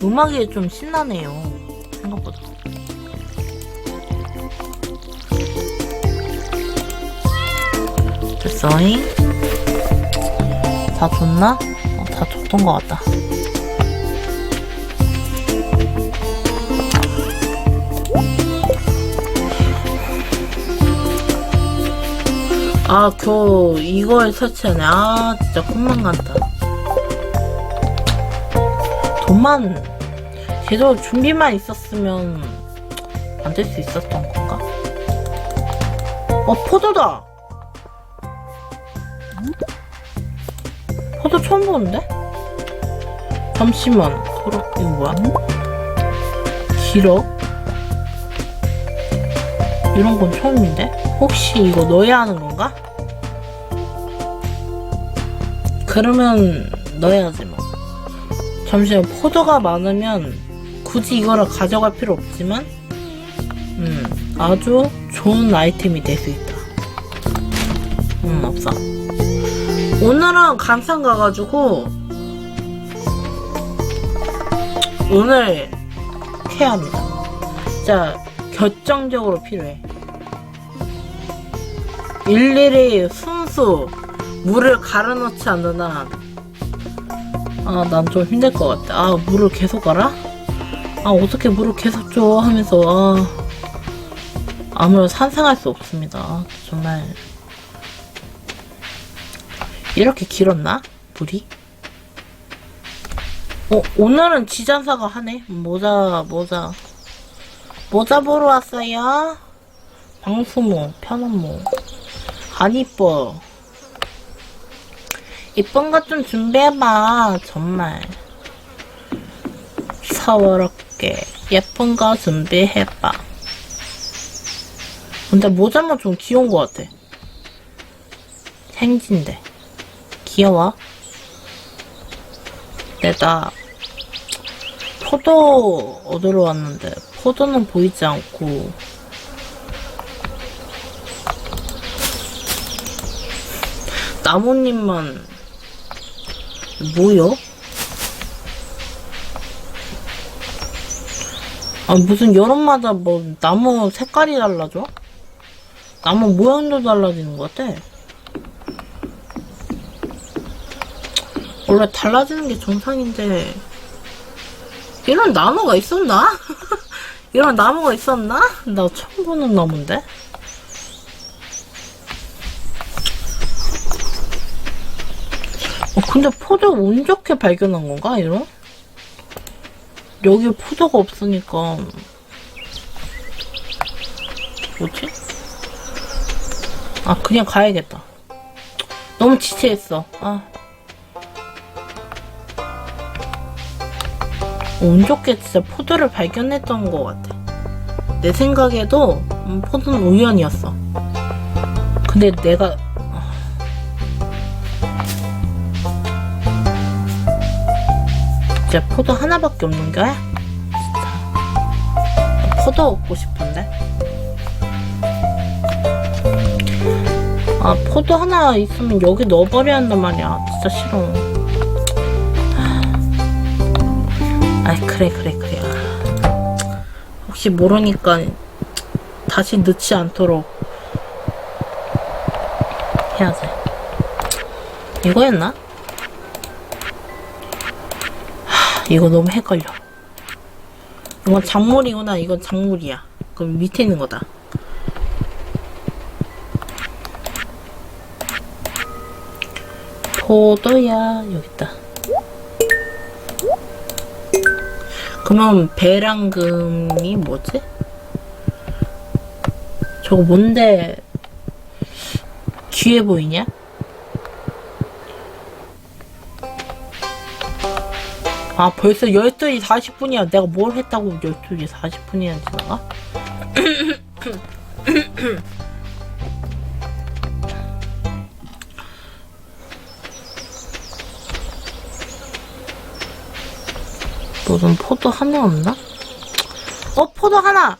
음악이 좀 신나네요. 생각보다. 됐어잉. 다 줬나? 어, 다 줬던 것 같다. 아, 겨 이걸 설치하네. 아, 진짜 꿈만 간다. 돈만, 제대로 준비만 있었으면 만들 수 있었던 건가? 어, 포도다! 포도 처음 보는데? 잠시만. 그럼, 이거 뭐야? 길어? 이런 건 처음인데? 혹시 이거 넣어야 하는 건가? 그러면 넣어야지 뭐. 잠시만 포도가 많으면 굳이 이거를 가져갈 필요 없지만 음 아주 좋은 아이템이 될 수 있다. 음 없어. 오늘은 감상 가가지고 오늘 해야 합니다. 진짜 결정적으로 필요해. 일일이 순수 물을 갈아 넣지 않는 한 아, 난 좀 힘들 것 같아. 아, 물을 계속 갈아? 아, 어떻게 물을 계속 줘? 하면서, 아, 아무런 상상할 수 없습니다. 아, 정말. 이렇게 길었나? 물이? 어, 오늘은 지장사가 하네. 모자, 모자. 모자 보러 왔어요. 방수모, 편한모. 안 이뻐. 이쁜 것 좀 준비해봐. 정말. 서럽게 예쁜 거 준비해봐. 근데 모자만 좀 귀여운 것 같아. 생진데. 귀여워. 내가 포도 얻으러 왔는데 포도는 보이지 않고 나뭇잎만 뭐요? 아 무슨 여름마다 뭐 나무 색깔이 달라져? 나무 모양도 달라지는 것 같아. 원래 달라지는 게 정상인데 이런 나무가 있었나? 이런 나무가 있었나? 나 처음 보는 나무인데. 어, 근데 포도 운 좋게 발견한 건가, 이런? 여기 포도가 없으니까. 뭐지? 아, 그냥 가야겠다. 너무 지체했어. 아. 운 좋게 진짜 포도를 발견했던 것 같아. 내 생각에도 음, 포도는 우연이었어. 근데 내가 진짜 포도 하나밖에 없는 거야? 진짜. 포도 얻고 싶은데? 아, 포도 하나 있으면 여기 넣어버려야 한단 말이야. 진짜 싫어. 아, 그래, 그래, 그래. 아, 혹시 모르니까 다시 넣지 않도록 해야지. 이거였나? 이거 너무 헷갈려. 이건 작물이구나. 이건 작물이야. 그럼 밑에 있는 거다. 포도야 여기 있다. 그러면 배랑금이 뭐지? 저거 뭔데 귀해 보이냐? 아 벌써 12시 40분이야 내가 뭘 했다고 12시 40분이나 지나가? 무슨 포도 하나 없나? 어 포도 하나!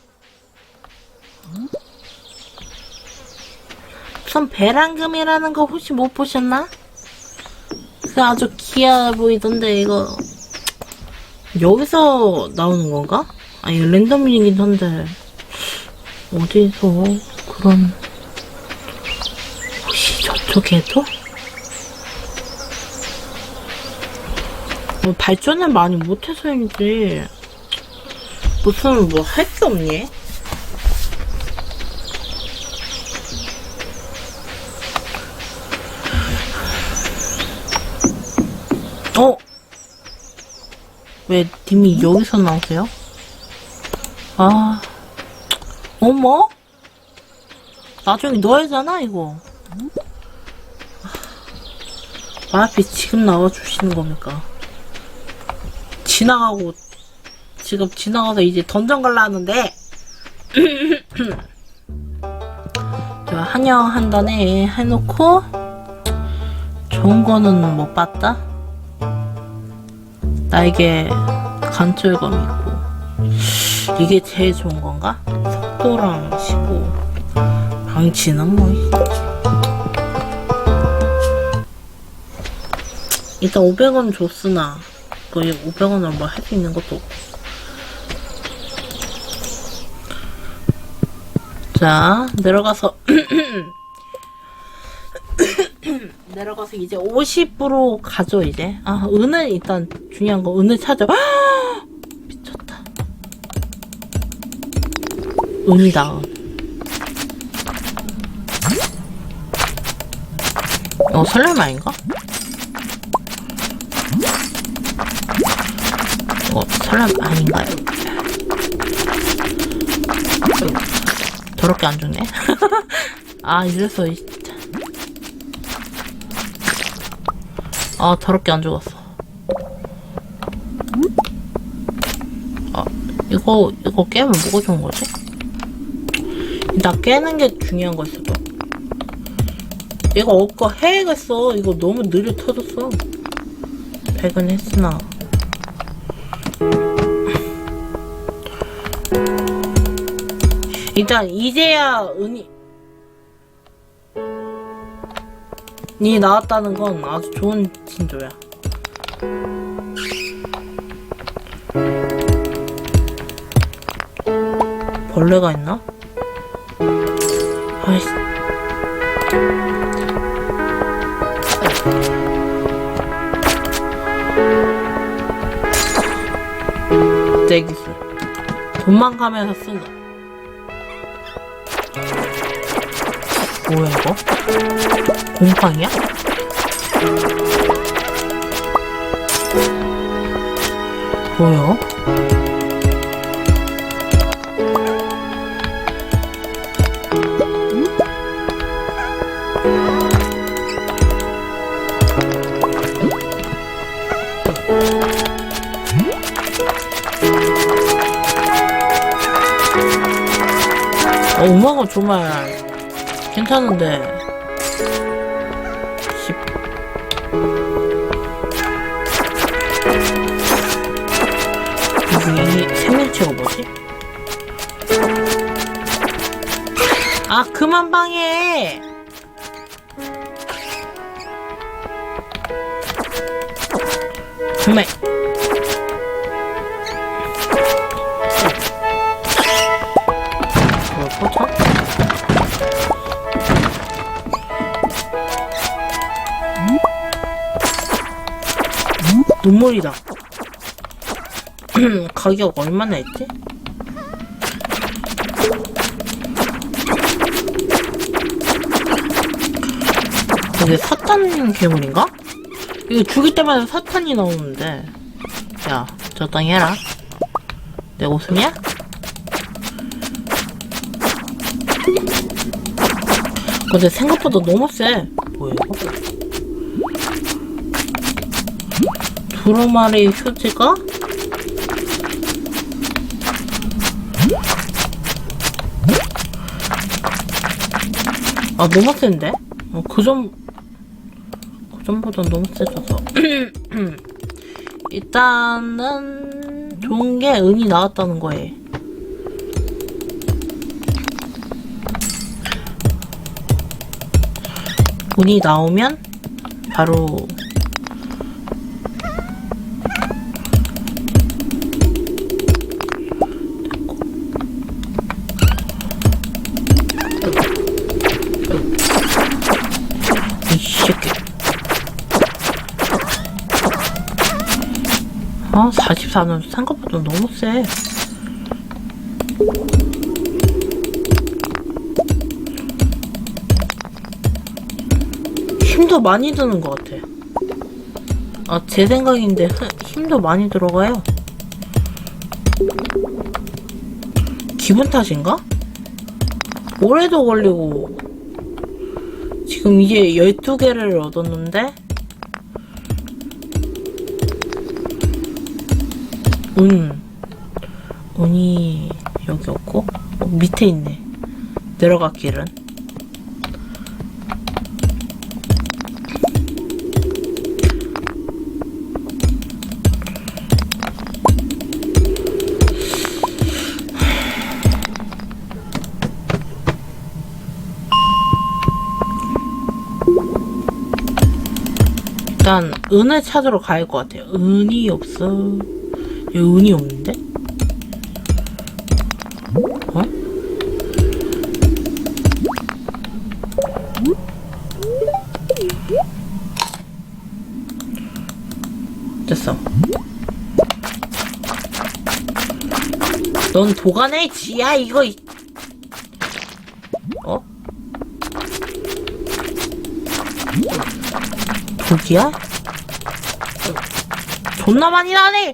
무슨 배랑금이라는 거 혹시 못 보셨나? 그 아주 귀여워 보이던데 이거 여기서 나오는 건가? 아니 랜덤이긴 한데 어디서 그런 혹시 저쪽에도? 뭐 발전을 많이 못해서인지 무슨 뭐 할 게 없니? 어? 왜 님이 여기서 나오세요? 아, 어머? 나중에 넣어야잖아 이거. 마피 지금 나와주시는 겁니까? 지나가고 지금 지나가서 이제 던전 갈라 하는데 저 한영 한 단에 해놓고 좋은 거는 못 봤다. 나에게 간절감이 있고 이게 제일 좋은 건가? 속도랑 15 방치는 뭐 일단 500원 줬으나 뭐 500원을 뭐할 수 있는 것도 없고. 자 내려가서 내려가서 이제 50으로 가죠 이제 아 은을 일단 중요한 거 은을 찾아 미쳤다 은이다 은 어, 설렘 아닌가? 어, 설렘 아닌가요? 더럽게 안 죽네. 아, 이래서, 이- 진짜. 아, 더럽게 안 죽었어. 아, 이거, 이거 깨면 뭐가 좋은 거지? 일단 깨는 게 중요한 거 있어, 또. 이거 없고 해야겠어. 이거 너무 느려 터졌어. 백은 했으나. 일단 이제야 은이 이 나왔다는 건 아주 좋은 징조야. 벌레가 있나? 아이씨. 떼기스. 도망가면서 쓰는. 뭐야 이거? 곰팡이야? 뭐야? 어, 음악은 정말 괜찮은데. 십. 여기 생명체가 뭐지? 아, 그만 방해! 정말. 눈물이다. 가격 얼마나 했지? 이게 사탄 괴물인가? 이거 죽일 때마다 사탄이 나오는데. 야, 적당히 해라. 내 웃음이야? 근데 생각보다 너무 세. 뭐야, 이거? 두루마리 휴지가? 아, 너무 센데? 어, 그 점, 그 점보다 너무 세져서. 일단은, 좋은 게 은이 나왔다는 거에. 운이 나오면, 바로, 않아도 생각보다 너무 세. 힘도 많이 드는 것 같아. 아, 제 생각인데 흐- 힘도 많이 들어가요. 기분 탓인가? 올해도 걸리고 지금 이제 12개를 얻었는데 운 운이 여기 없고 어, 밑에 있네. 내려갈 길은. 일단 은을 찾으러 가야 할 것 같아요. 은이 없어 여기 은이 없는데? 어? 됐어. 넌 도가네 지야 이거. 이- 어? 독이야? 존나 많이 나네.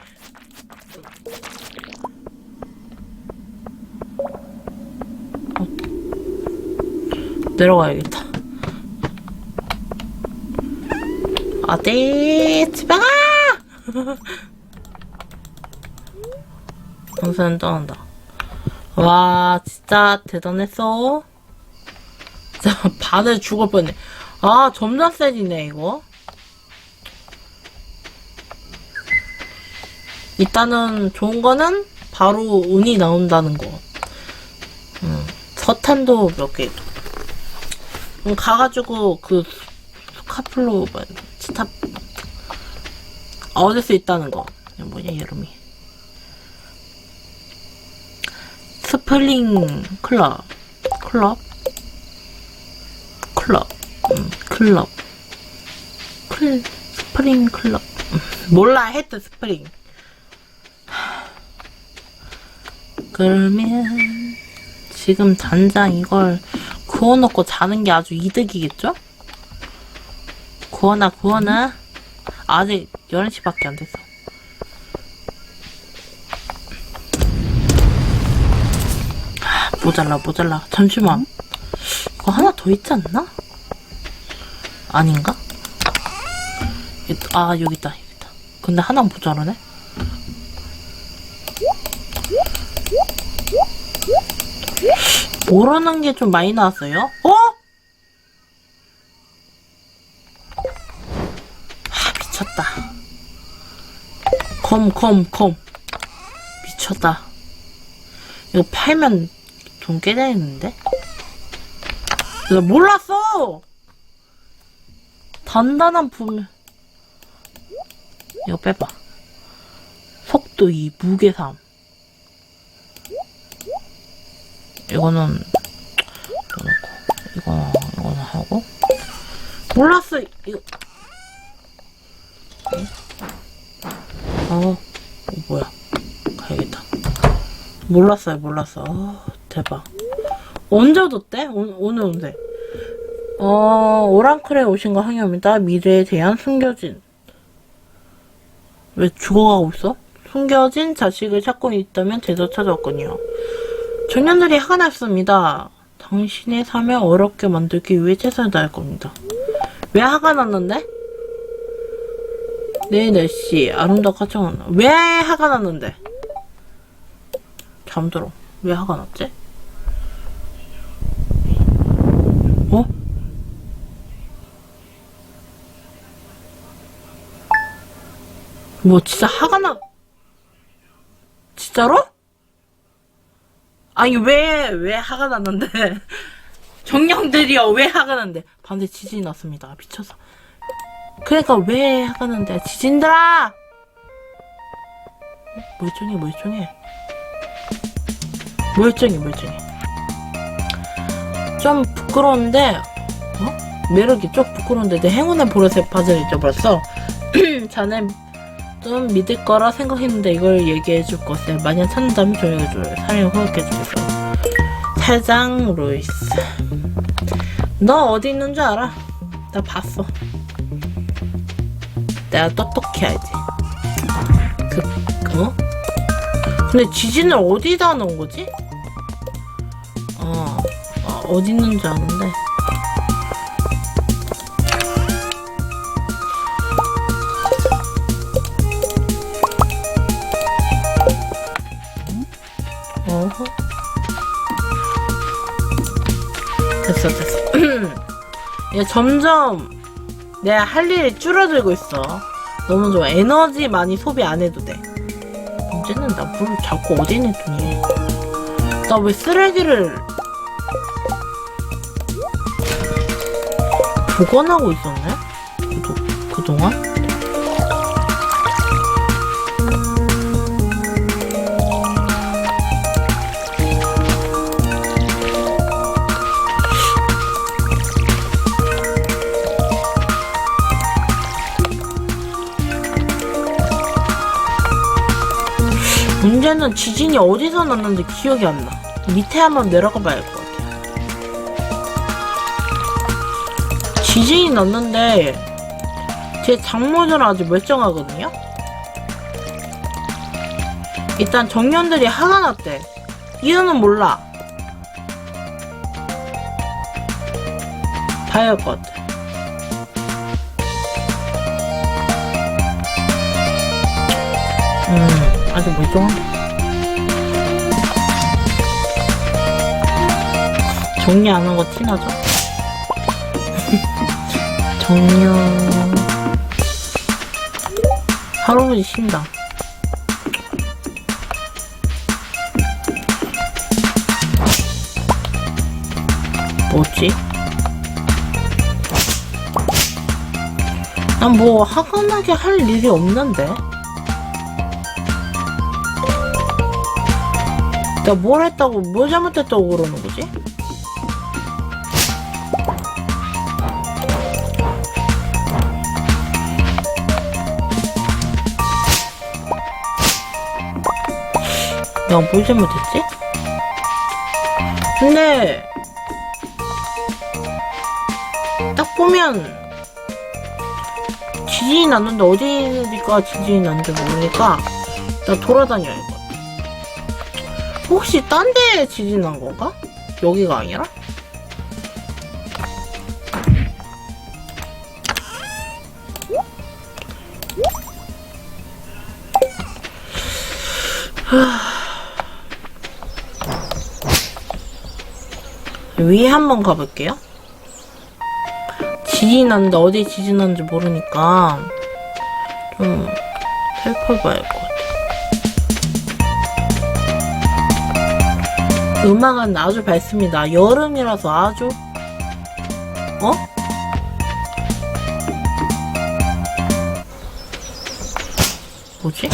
내려가야겠다. 어디 가! 동선 떠난다. 와 진짜 대단했어. 진짜 반을 죽을 뻔해. 아 점점 세지네 이거. 일단은 좋은 거는 바로 운이 나온다는 거. 음, 서탄도 몇 개. 음, 가가지고 그 스카플로 뭐, 스탑 얻을 수 있다는 거. 뭐냐 이름이. 스플링 클럽. 클럽? 클럽. 음, 클럽. 클 스프링 클럽. 음, 몰라 헤드 스프링. 그러면 지금 당장 이걸 구워놓고 자는 게 아주 이득이겠죠? 구워놔 구워놔 아직 11시밖에 안 됐어 아, 모자라 모자라 잠시만 이거 하나 더 있지 않나? 아닌가? 이- 아 여기 있다 여기 있다 근데 하나 모자라네 모르는 게 좀 많이 나왔어요 어? 아 미쳤다 검 검 검 미쳤다 이거 팔면 돈 꽤 되는데? 나 몰랐어! 단단한 품. 이거 빼봐. 속도 2, 무게 3. 이거는, 이거 이거는 하고. 몰랐어! 이거. 어, 이거 뭐야. 가야겠다. 몰랐어요, 몰랐어. 어, 대박. 언제 얻었대? 오, 오늘 언제? 어, 오랑클에 오신 거 환영합니다. 미래에 대한 숨겨진. 왜 죽어가고 있어? 숨겨진 자식을 찾고 있다면 대서 찾아왔군요. 청년들이 화가 났습니다. 당신의 삶을 어렵게 만들기 위해 최선을 다할 겁니다. 왜 화가 났는데? 내일 날씨 아름답고 화창한 날. 왜 화가 났는데? 잠들어. 왜 화가 났지? 어? 뭐 진짜 화가 나 진짜로? 아니 왜 왜 화가 났는데? 정령들이요 왜 화가 났는데? 밤새 지진이 났습니다. 미쳐서. 그러니까 왜 화가 났는데? 지진들아! 멀쩡해 멀쩡해. 멀쩡해 멀쩡해. 좀 부끄러운데 어? 매력이 좀 부끄러운데 내 행운의 보라색 바지를 잊어버렸어. 자네 좀 믿을 거라 생각했는데 이걸 얘기해 줄 것을 마냥 찾는다면 조용해 줘요. 사랑을 허락해 주겠어. 사장 루이스. 너 어디 있는 줄 알아? 나 봤어. 내가 똑똑히 알지. 그, 어? 근데 지진을 어디다 넣은 거지? 어, 어 어디 있는 줄 아는데. 얘 점점 내가 할 일이 줄어들고 있어. 너무 좋아. 에너지 많이 소비 안 해도 돼. 문제는 나물 자꾸 어디 내두니? 나 왜 쓰레기를 보관하고 있었네? 그도, 그동안? 문제는 지진이 어디서 났는지 기억이 안 나. 밑에 한번 내려가 봐야 할 것 같아. 지진이 났는데 제 작물들은 아주 멀쩡하거든요. 일단 정년들이 화가 났대. 이유는 몰라. 봐야 할 것 같아. 음, 아주 멀쩡한데. 정리 안 한 거 티나죠? 정년. 할아버지 쉰다. 뭐지? 난 뭐 화끈하게 할 일이 없는데? 내가 뭘 했다고, 뭘 잘못했다고 그러는 거지? 내가 뭘 잘못했지? 근데 딱 보면 지진이 났는데 어디가 지진이 났는지 모르니까 나 돌아다녀야 같아. 혹시 딴 데에 지진 난 건가? 여기가 아니라? 위에 한번 가볼게요. 지진이 났는데 어디 지진 났는지 모르니까 좀 살펴봐야 할것 음악은 아주 밝습니다. 여름이라서 아주 어? 뭐지?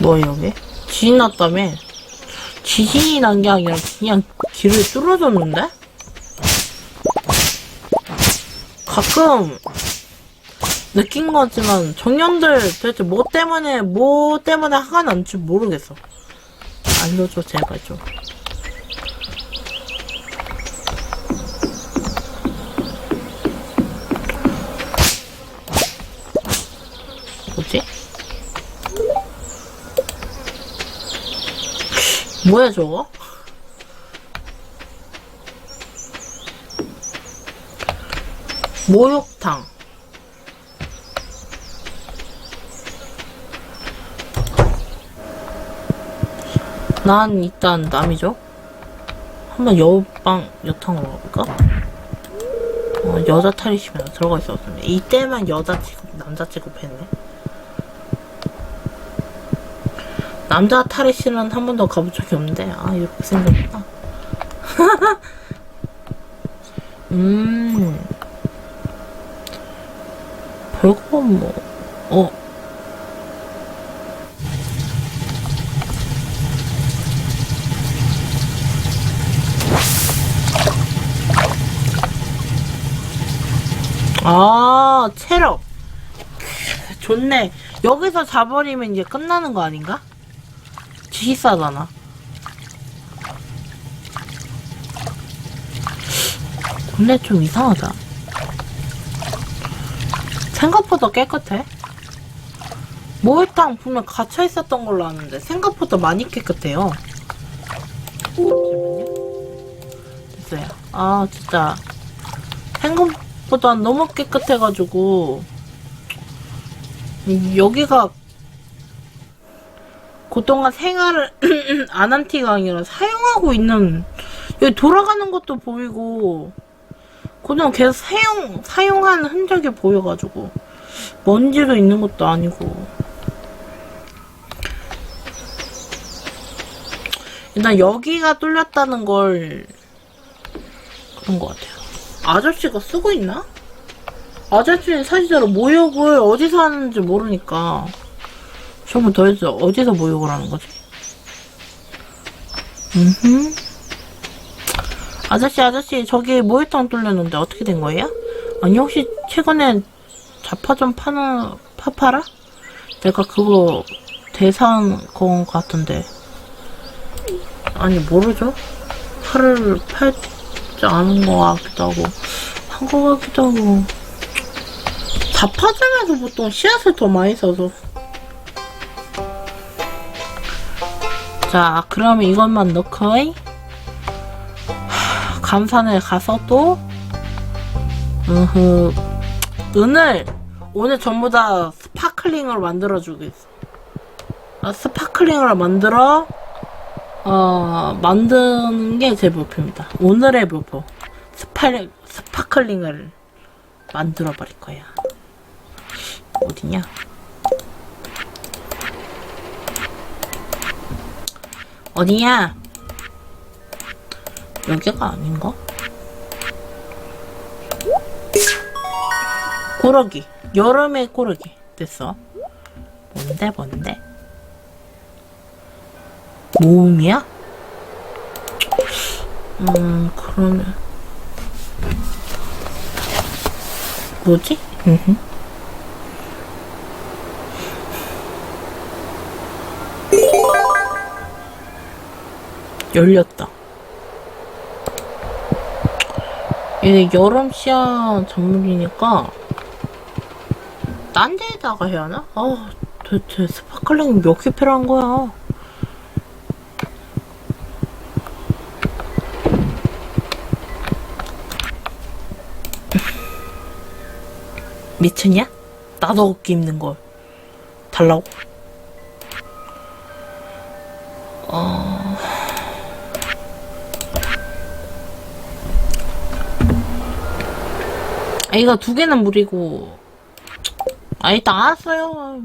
뭐야 여기? 지진 났다며? 지진이 난 게 아니라 그냥 길을 뚫어졌는데? 가끔 느낀 거지만 청년들 도대체 뭐 때문에 뭐 때문에 화가 난지 모르겠어. 알려줘 제발 좀. 뭐지? 뭐야 저거? 목욕탕. 난 일단 남이죠. 한번 여방 여탕으로 가볼까? 어, 여자 탈의실에 들어가 있었는데 이때만 여자 취급, 남자 취급했네. 남자 탈의실은 한 번도 가본 적이 없는데 아 이렇게 생겼구나. 음. 별거 뭐 어. 아, 체력. 좋네. 여기서 자버리면 이제 끝나는 거 아닌가? 비싸잖아. 근데 좀 이상하다. 생각보다 깨끗해. 목욕탕 보면 갇혀 있었던 걸로 아는데 생각보다 많이 깨끗해요. 잠시만요. 됐어요. 아 진짜 생각 보다 너무 깨끗해가지고 음, 여기가 그동안 생활을 안 한 티가 아니라 사용하고 있는 여기 돌아가는 것도 보이고 그냥 계속 사용 사용한 흔적이 보여가지고 먼지도 있는 것도 아니고 일단 여기가 뚫렸다는 걸 그런 것 같아요. 아저씨가 쓰고 있나? 아저씨는 사실대로 모욕을 어디서 하는지 모르니까 저분 도대체 어디서 모욕을 하는 거지? 음. 아저씨 아저씨 저기 모욕탕 뚫렸는데 어떻게 된 거예요? 아니 혹시 최근에 자파점 파는 파파라? 내가 그거 대상 건 같은데 아니 모르죠? 팔을 팔 지 않은 것 같기도 하고. 한 것 같기도 하고. 자파점에서 보통 씨앗을 더 많이 써서. 자 그러면 이것만 넣고 하, 감산을 가서 또 으흐 은을 오늘 전부 다 스파클링으로 만들어 주겠어. 아, 스파클링으로 만들어 어 만드는 게 제 목표입니다 오늘의 목표 스파 스파클링을 만들어 버릴 거야 어디냐 어디야? 여기가 아닌가? 꼬러기. 여름의 꼬러기. 됐어. 뭔데, 뭔데? 모음이야? 음, 그러면. 뭐지? 음흠. 열렸다. 이게 여름 씨앗 전문이니까 딴 데에다가 해야 하나? 아 도대체 스파클링 몇 개 필요한 거야? 미쳤냐? 나도 얻기 힘든 걸 달라고? 아, 이거 두 개는 무리고. 아, 일단 알았어요.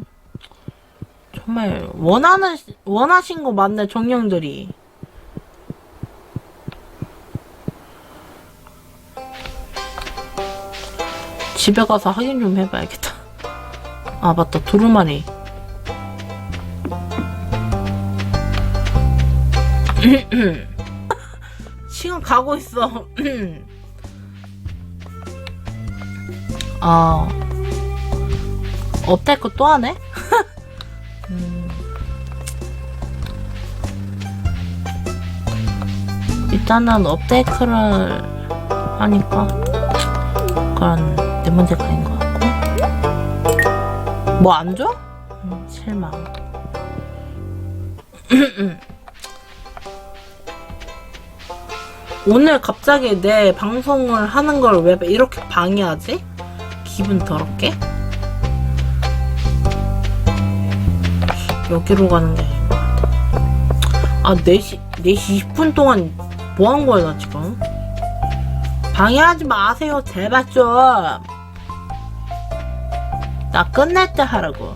정말, 원하는, 원하신 거 맞네, 정령들이. 집에 가서 확인 좀 해봐야겠다. 아, 맞다. 두루마리. 시간 가고 있어. 아, 업데이트 또 하네? 음. 일단은 업데이트를 하니까 그건 내 문제가 아닌 것 같고 뭐 안 줘? 음, 실망 오늘 갑자기 내 방송을 하는 걸 왜 이렇게 방해하지? 기분 더럽게? 여기로 가는 게 아닌 것 같아. 아, 4시, 4시 20분 동안 뭐 한 거야, 나 지금? 방해하지 마세요, 제발 좀. 나 끝날 때 하라고.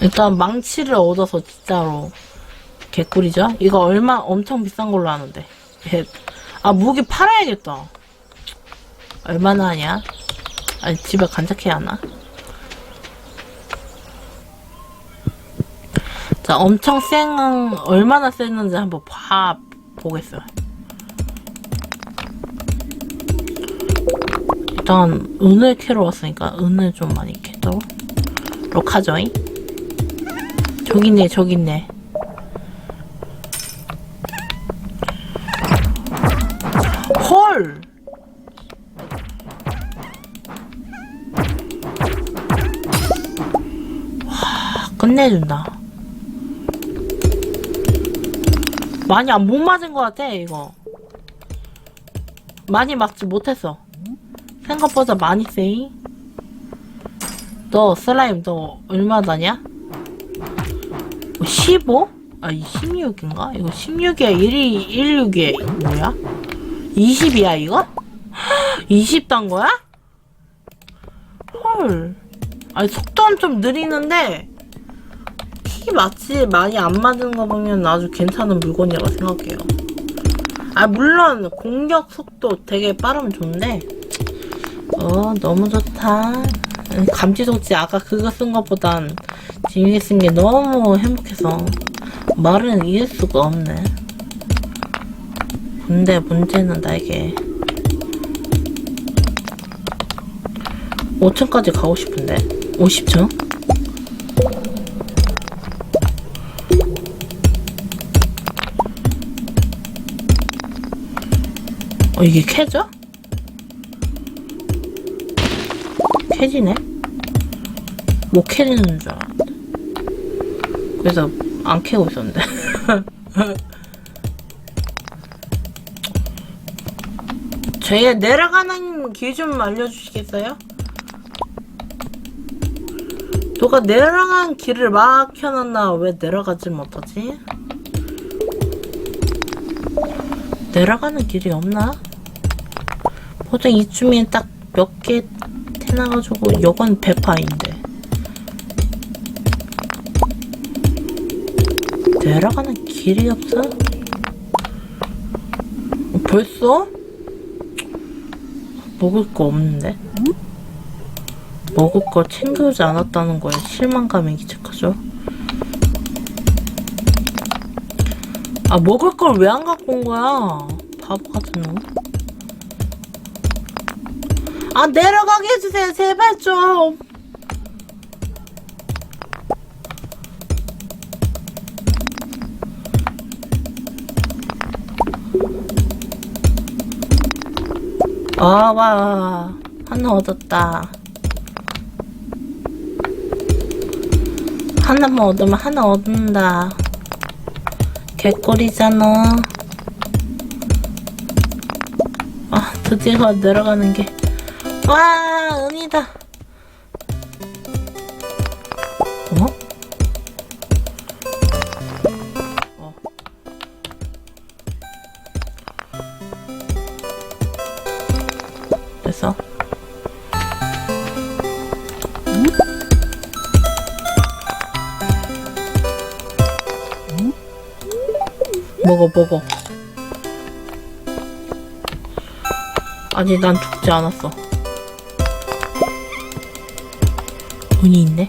일단 망치를 얻어서 진짜로 개꿀이죠? 이거 얼마 엄청 비싼 걸로 아는데. 얘- 아 무기 팔아야겠다. 얼마나 하냐? 아니 집에 간직해야 하나? 자 엄청 센 얼마나 셌는지 한번 봐 보겠어요. 일단 은을 캐러 왔으니까 은을 좀 많이 캐도록 하죠잉. 저기 있네, 저기 있네. 헐! 와, 끝내준다. 많이 안 못 맞은 것 같아, 이거. 많이 맞지 못했어. 생각보다 많이 세이. 너 슬라임 너 얼마 다냐? 15? 아니 16인가? 이거 16이야 1이 16이야 뭐야? 20이야 이거? 20 단 거야? 헐 아니 속도는 좀 느리는데 키 맞지 많이 안 맞은 거 보면 아주 괜찮은 물건이라고 생각해요 아 물론 공격 속도 되게 빠르면 좋은데 어 너무 좋다 음, 감지 속지 아까 그거 쓴 것보단 지금 이게 쓴게 너무 행복해서 말은 이길 수가 없네 근데 문제는 나에게 5층까지 가고 싶은데 50층? 어 이게 캐져? 캐지네? 못 캐지는 줄 알았는데 그래서 안 캐고 있었는데 제 내려가는 길 좀 알려주시겠어요? 누가 내려가는 길을 막혀놨나 왜 내려가질 못하지? 내려가는 길이 없나? 보통 이쯤에 딱 몇 개 해놔가지고 요건 배파인데 내려가는 길이 없어? 벌써? 먹을 거 없는데? 먹을 거 챙겨오지 않았다는 거에 실망감이 기특하죠? 아 먹을 걸 왜 안 갖고 온 거야? 바보 같은 놈. 아 내려가게 해주세요 제발 좀. 아, 와, 하나 얻었다. 하나만 얻으면 하나 얻는다. 개꿀이잖아. 아, 드디어 내려가는 게. 와, 은이다. 어? 어. 됐어. 먹어 먹어 아니 난 죽지 않았어 운이 있네.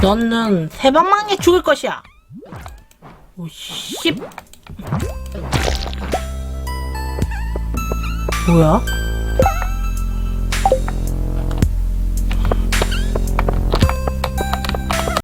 너는 세 방망에 죽을 것이야. 오 씨. 뭐야?